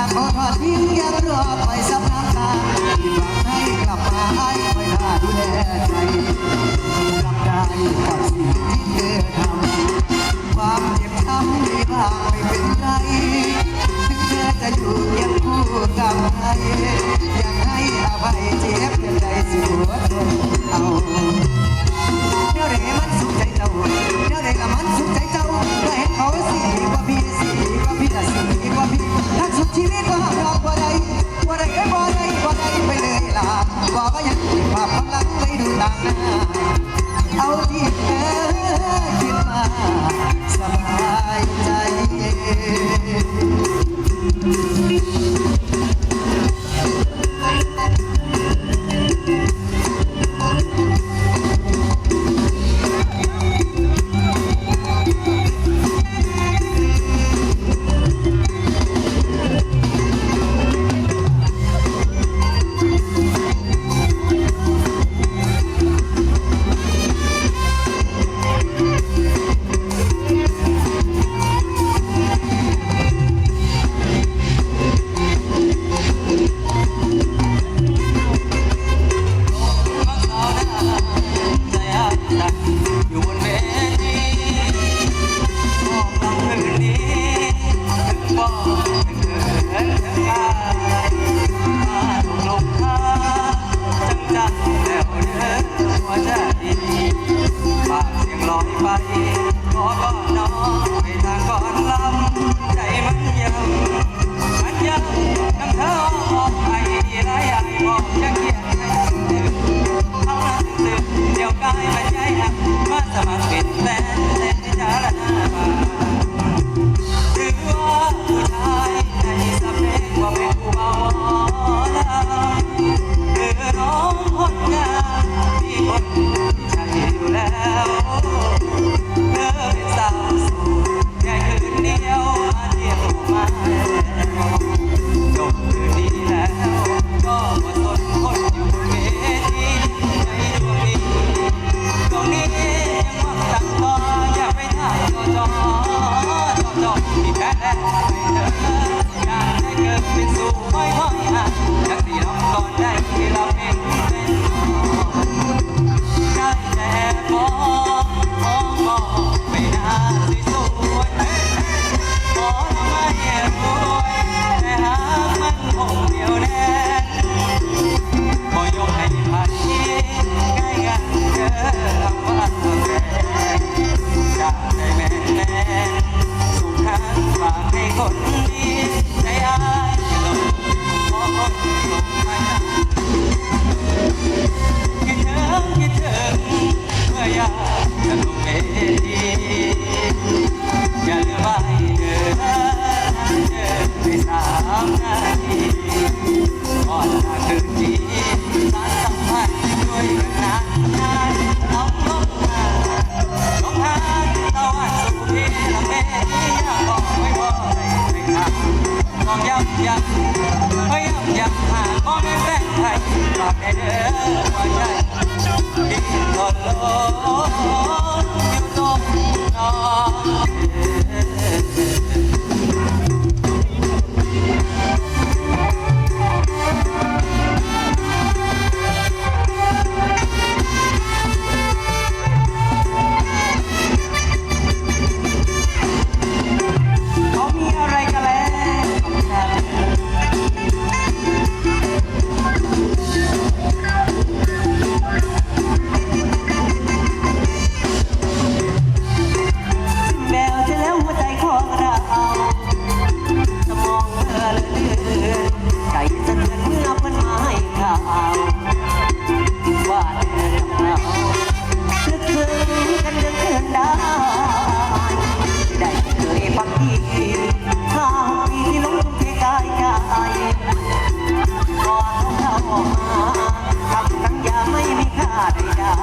างขทอดทิ้งรอคอสับน้าที่ฝให้กับให้คอยหน้ดูแลใจกลับได้กับสิ่งที่เธอทำความเจ็บช้ำไม่ว่างไม่เป็นไรถึงเธอจะอยู่ยังคู่กับใครยากให้อภัยเจ็บเพียงใสิหัวทนเอาเดี๋ยเรมันสุขใจเราเดี๋ยเรมันสุขใจ เอาที่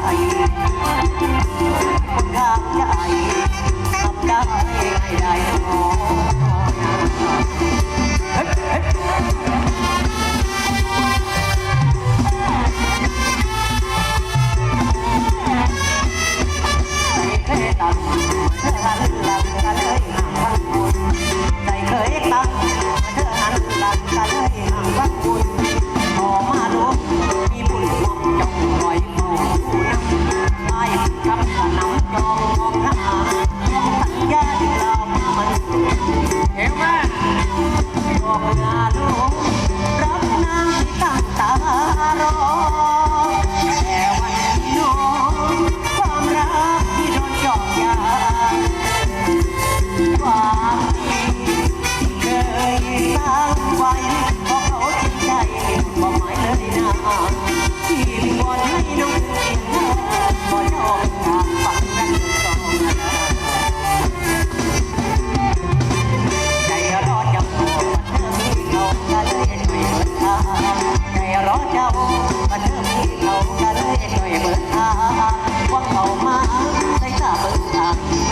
Música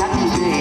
าง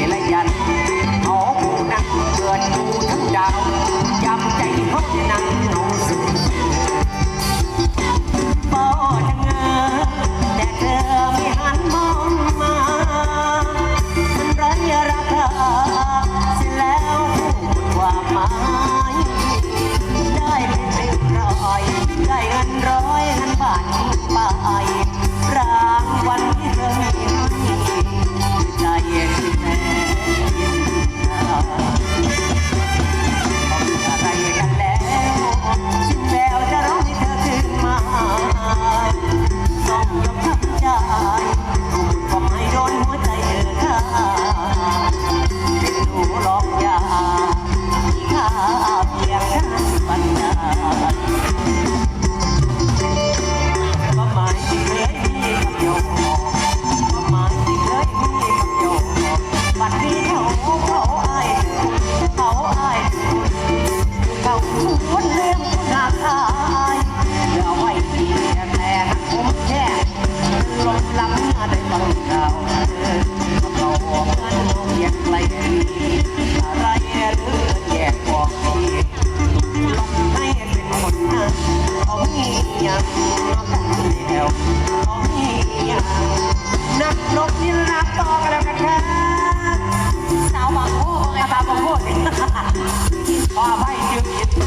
อ